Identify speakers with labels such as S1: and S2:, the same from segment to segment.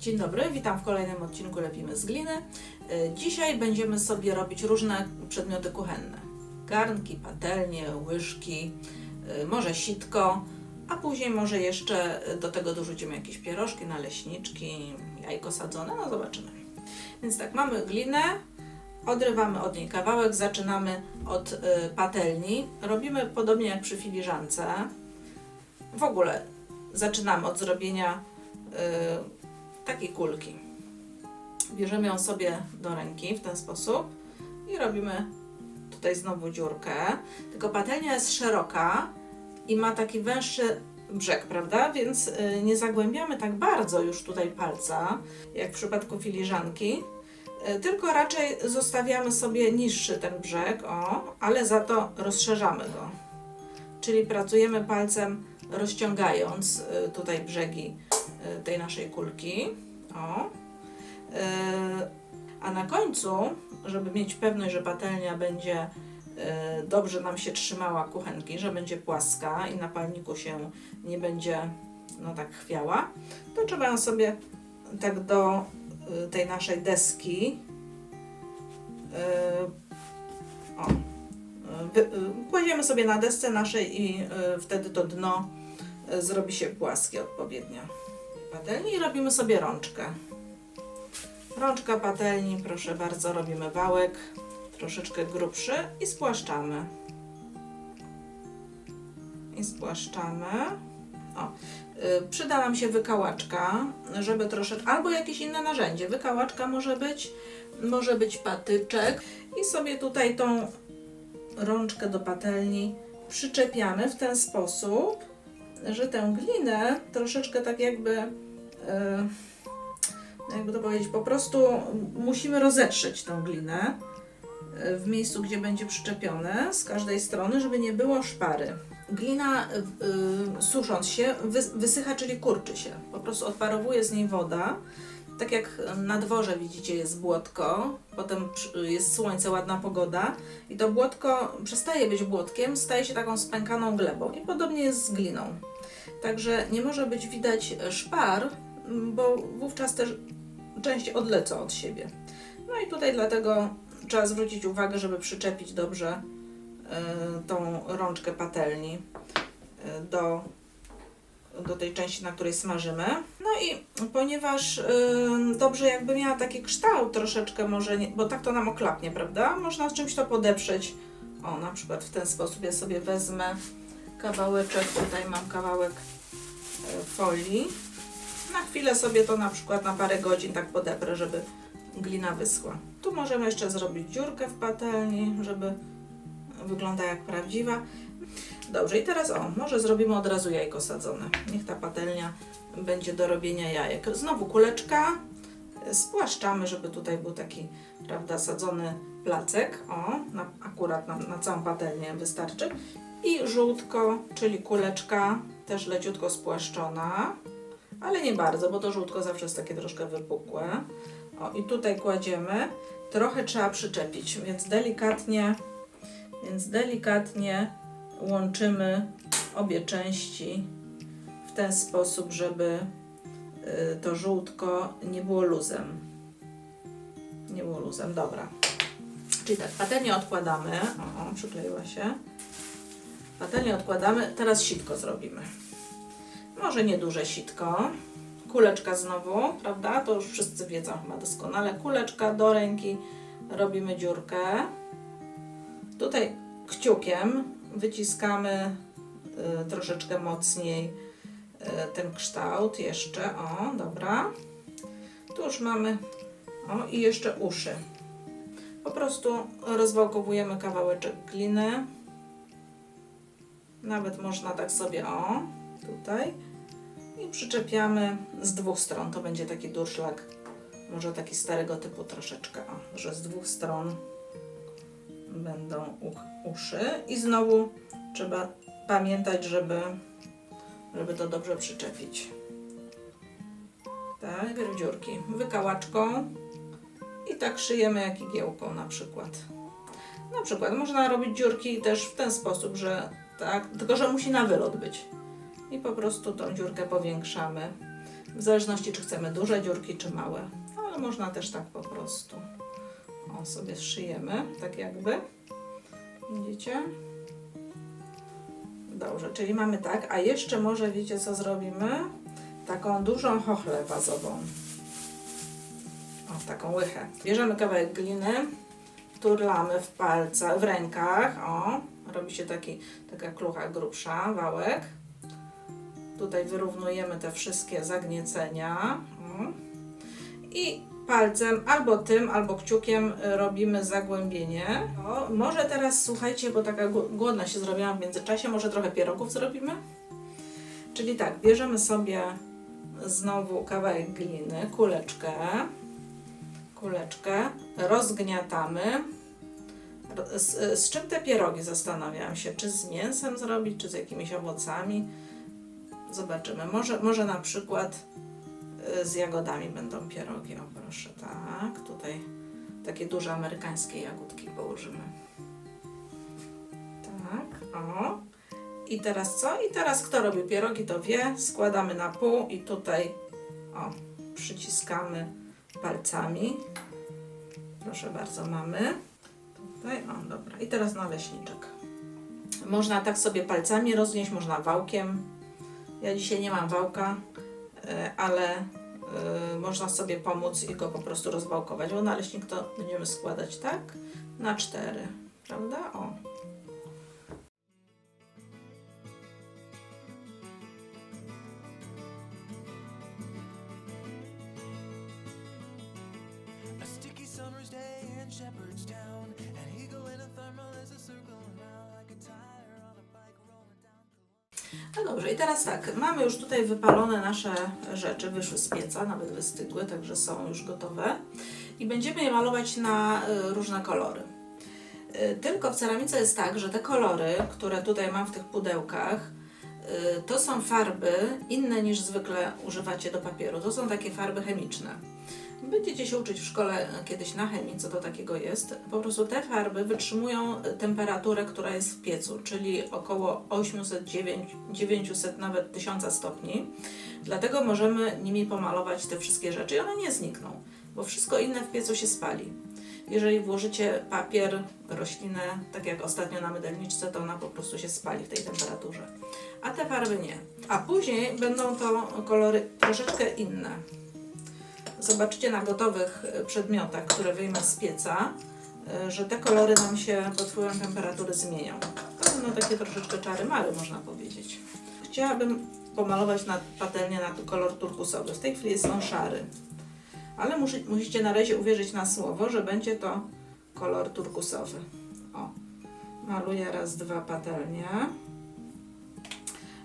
S1: Dzień dobry, witam w kolejnym odcinku Lepimy z gliny. Y, Dzisiaj będziemy sobie robić różne przedmioty kuchenne. Garnki, patelnie, łyżki, y, może sitko, a później może jeszcze do tego dorzucimy jakieś pierożki, naleśniczki, jajko sadzone, no zobaczymy. Więc tak, mamy glinę, odrywamy od niej kawałek, zaczynamy od y, patelni. Robimy podobnie jak przy filiżance. W ogóle zaczynamy od zrobienia takiej kulki. Bierzemy ją sobie do ręki w ten sposób i robimy tutaj znowu dziurkę. Tylko patelnia jest szeroka i ma taki węższy brzeg, prawda? Więc y, nie zagłębiamy tak bardzo już tutaj palca, jak w przypadku filiżanki. Y, Tylko raczej zostawiamy sobie niższy ten brzeg, o, ale za to rozszerzamy go. Czyli pracujemy palcem rozciągając y, tutaj brzegi tej naszej kulki. O. Y, A na końcu, żeby mieć pewność, że patelnia będzie y, dobrze nam się trzymała kuchenki, że będzie płaska i na palniku się nie będzie no tak chwiała, to trzeba ją sobie tak do y, tej naszej deski y, o, y, kładziemy sobie na desce naszej i y, wtedy to dno y, zrobi się płaskie odpowiednio patelni i robimy sobie rączkę. Rączka patelni, proszę bardzo, robimy wałek troszeczkę grubszy i spłaszczamy. I spłaszczamy. O, y, przyda nam się wykałaczka, żeby troszeczkę, albo jakieś inne narzędzie. Wykałaczka może być, może być patyczek i sobie tutaj tą rączkę do patelni przyczepiamy w ten sposób, że tę glinę troszeczkę tak jakby, jakby to powiedzieć, po prostu musimy rozetrzeć tą glinę e, w miejscu, gdzie będzie przyczepione z każdej strony, żeby nie było szpary. Glina y, susząc się wys- wysycha, czyli kurczy się. Po prostu odparowuje z niej woda. Tak jak na dworze widzicie jest błotko, potem jest słońce, ładna pogoda i to błotko przestaje być błotkiem, staje się taką spękaną glebą i podobnie jest z gliną. Także nie może być widać szpar, bo wówczas też część odlecą od siebie. No i tutaj dlatego trzeba zwrócić uwagę, żeby przyczepić dobrze y, tą rączkę patelni y, do, do tej części, na której smażymy. No i ponieważ y, dobrze jakby miała taki kształt troszeczkę może, nie, bo tak to nam oklapnie, prawda? Można z czymś to podeprzeć. O, na przykład w ten sposób ja sobie wezmę kawałeczek, tutaj mam kawałek e, folii. Na chwilę sobie to na przykład na parę godzin tak podeprę, żeby glina wyschła. Tu możemy jeszcze zrobić dziurkę w patelni, żeby wygląda jak prawdziwa. Dobrze, i teraz o, może zrobimy od razu jajko sadzone. Niech ta patelnia będzie do robienia jajek. Znowu kuleczka, spłaszczamy, żeby tutaj był taki, prawda, sadzony placek. O, na, akurat na, na całą patelnię wystarczy. I żółtko, czyli kuleczka, też leciutko spłaszczona, ale nie bardzo, bo to żółtko zawsze jest takie troszkę wypukłe. O, i tutaj kładziemy. Trochę trzeba przyczepić, więc delikatnie, więc delikatnie łączymy obie części w ten sposób, żeby y, to żółtko nie było luzem. Nie było luzem, dobra. Czyli tak, patelnię odkładamy. O, przykleiła się. Patelnię odkładamy, teraz sitko zrobimy. Może nieduże sitko. Kuleczka znowu, prawda? To już wszyscy wiedzą chyba doskonale. Kuleczka do ręki, robimy dziurkę. Tutaj kciukiem wyciskamy y, troszeczkę mocniej y, ten kształt jeszcze. O, dobra. Tu już mamy, o i jeszcze uszy. Po prostu rozwałkowujemy kawałeczek gliny. Nawet można tak sobie, o, tutaj. I przyczepiamy z dwóch stron. To będzie taki durszlak, może taki starego typu troszeczkę, o, że z dwóch stron będą uszy. I znowu trzeba pamiętać, żeby, żeby to dobrze przyczepić. Tak, najpierw dziurki wykałaczką i tak szyjemy jak igiełką na przykład. Na przykład można robić dziurki też w ten sposób, że tak, tylko że musi na wylot być. I po prostu tą dziurkę powiększamy. W zależności, czy chcemy duże dziurki, czy małe. Ale można też tak po prostu. O, sobie szyjemy, tak jakby. Widzicie? Dobrze, czyli mamy tak, a jeszcze może wiecie co zrobimy? Taką dużą chochlę wazową. O, taką łychę. Bierzemy kawałek gliny, turlamy w palcach, w rękach, o, robi się taki, taka klucha grubsza, wałek. Tutaj wyrównujemy te wszystkie zagniecenia. I palcem, albo tym, albo kciukiem robimy zagłębienie. O, może teraz słuchajcie, bo taka gł- głodna się zrobiłam w międzyczasie, może trochę pierogów zrobimy? Czyli tak, bierzemy sobie znowu kawałek gliny, kuleczkę, kuleczkę, rozgniatamy. Ro- Z, z czym te pierogi zastanawiałam się, czy z mięsem zrobić, czy z jakimiś owocami. Zobaczymy. Może, może na przykład y, z jagodami będą pierogi. O proszę, tak. Tutaj takie duże amerykańskie jagódki położymy. Tak, o. I teraz co? I teraz kto robi pierogi, to wie. Składamy na pół i tutaj o, przyciskamy palcami. Proszę bardzo, mamy. Tutaj, o, dobra. I teraz naleśniczek. Można tak sobie palcami roznieść, można wałkiem. Ja dzisiaj nie mam wałka, y, ale y, można sobie pomóc i go po prostu rozwałkować, bo naleśnik to będziemy składać tak na cztery, prawda? O.
S2: A sticky.
S1: No dobrze, i teraz tak, mamy już tutaj wypalone nasze rzeczy, wyszły z pieca, nawet wystygły, także są już gotowe. I będziemy je malować na y, różne kolory. Y, Tylko w ceramice jest tak, że te kolory, które tutaj mam w tych pudełkach, y, to są farby inne niż zwykle używacie do papieru. To są takie farby chemiczne. Będziecie się uczyć w szkole kiedyś na chemii, co to takiego jest. Po prostu te farby wytrzymują temperaturę, która jest w piecu, czyli około 800, 900, nawet 1000 stopni. Dlatego możemy nimi pomalować te wszystkie rzeczy i one nie znikną, bo wszystko inne w piecu się spali. Jeżeli włożycie papier, roślinę, tak jak ostatnio na mydelniczce, to ona po prostu się spali w tej temperaturze. A te farby nie. A później będą to kolory troszeczkę inne zobaczycie na gotowych e, przedmiotach, które wyjmę z pieca, e, że te kolory nam się pod wpływem temperatury zmienią. To będą takie troszeczkę czary mary, można powiedzieć. Chciałabym pomalować na patelnię na kolor turkusowy. W tej chwili jest on szary. Ale musi, musicie na razie uwierzyć na słowo, że będzie to kolor turkusowy. O, maluję raz, dwa patelnie.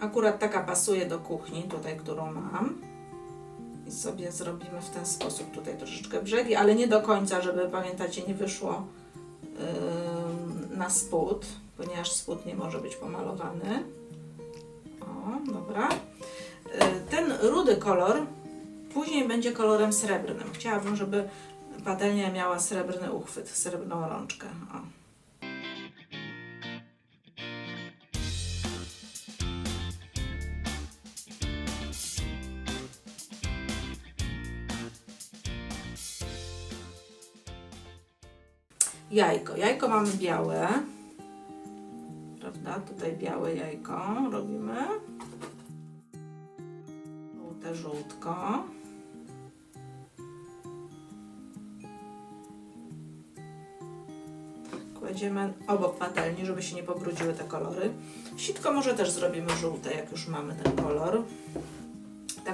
S1: Akurat taka pasuje do kuchni, tutaj, którą mam i sobie zrobimy w ten sposób tutaj troszeczkę brzegi, ale nie do końca, żeby pamiętacie nie wyszło ym, na spód, ponieważ spód nie może być pomalowany. O, dobra. Y, Ten rudy kolor później będzie kolorem srebrnym. Chciałabym, żeby patelnia miała srebrny uchwyt, srebrną rączkę. O. Jajko. Jajko mamy białe. Prawda? Tutaj białe jajko robimy. Żółte żółtko. Kładziemy obok patelni, żeby się nie pobrudziły te kolory. Sitko może też zrobimy żółte, jak już mamy ten kolor.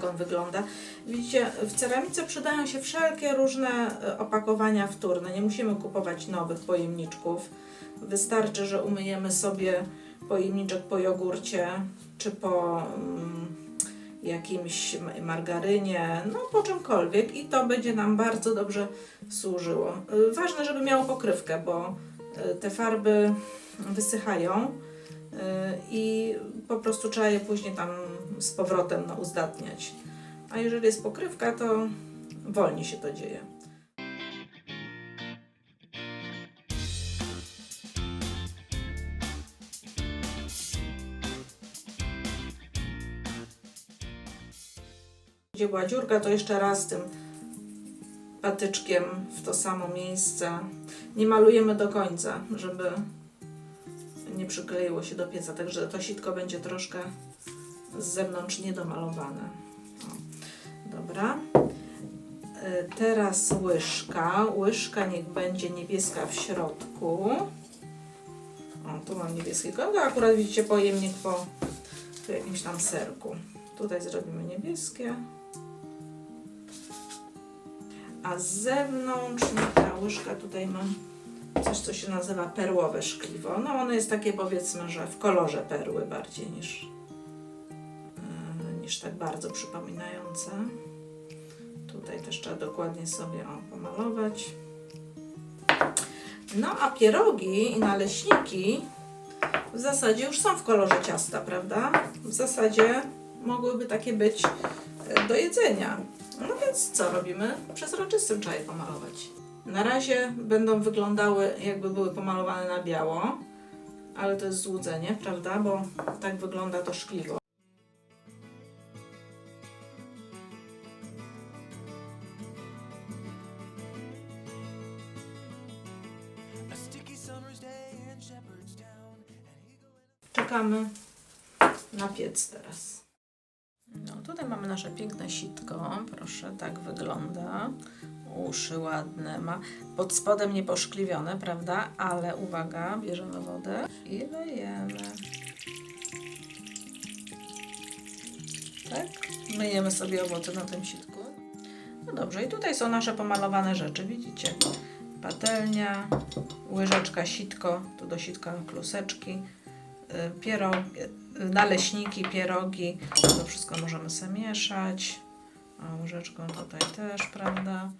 S1: Tak on wygląda. Widzicie, w ceramice przydają się wszelkie różne e, opakowania wtórne. Nie musimy kupować nowych pojemniczków. Wystarczy, że umyjemy sobie pojemniczek po jogurcie czy po mm, jakimś ma- margarynie, no po czymkolwiek i to będzie nam bardzo dobrze służyło. Y, Ważne, żeby miało pokrywkę, bo y, te farby wysychają i po prostu trzeba je później tam z powrotem uzdatniać. A jeżeli jest pokrywka, to wolniej się to dzieje. Gdzie była dziurka, to jeszcze raz tym patyczkiem w to samo miejsce. Nie malujemy do końca, żeby nie przykleiło się do pieca, także to sitko będzie troszkę z zewnątrz niedomalowane. O, dobra. Y, Teraz łyżka. Łyżka niech będzie niebieska w środku. O, tu mam niebieskiego. No akurat widzicie pojemnik po, po jakimś tam serku. Tutaj zrobimy niebieskie. A z zewnątrz, no ta łyżka tutaj mam coś, co się nazywa perłowe szkliwo. No ono jest takie powiedzmy, że w kolorze perły bardziej niż, niż tak bardzo przypominające. Tutaj też trzeba dokładnie sobie o, pomalować. No a pierogi i naleśniki w zasadzie już są w kolorze ciasta, prawda? W zasadzie mogłyby takie być e, do jedzenia. No więc co robimy? Przezroczystym trzeba je pomalować. Na razie będą wyglądały jakby były pomalowane na biało, ale to jest złudzenie, prawda? Bo tak wygląda to szkliwo. Czekamy na piec teraz. No, tutaj mamy nasze piękne sitko. Proszę, tak wygląda. Uszy ładne ma. Pod spodem nieposzkliwione, prawda? Ale uwaga, bierzemy wodę i lejemy. Tak? Myjemy sobie owoce na tym sitku. No dobrze, i tutaj są nasze pomalowane rzeczy, widzicie? Patelnia, łyżeczka, sitko, tu do sitka kluseczki, y, pierog, y, naleśniki, pierogi. To wszystko możemy sobie mieszać. A łyżeczką tutaj też, prawda?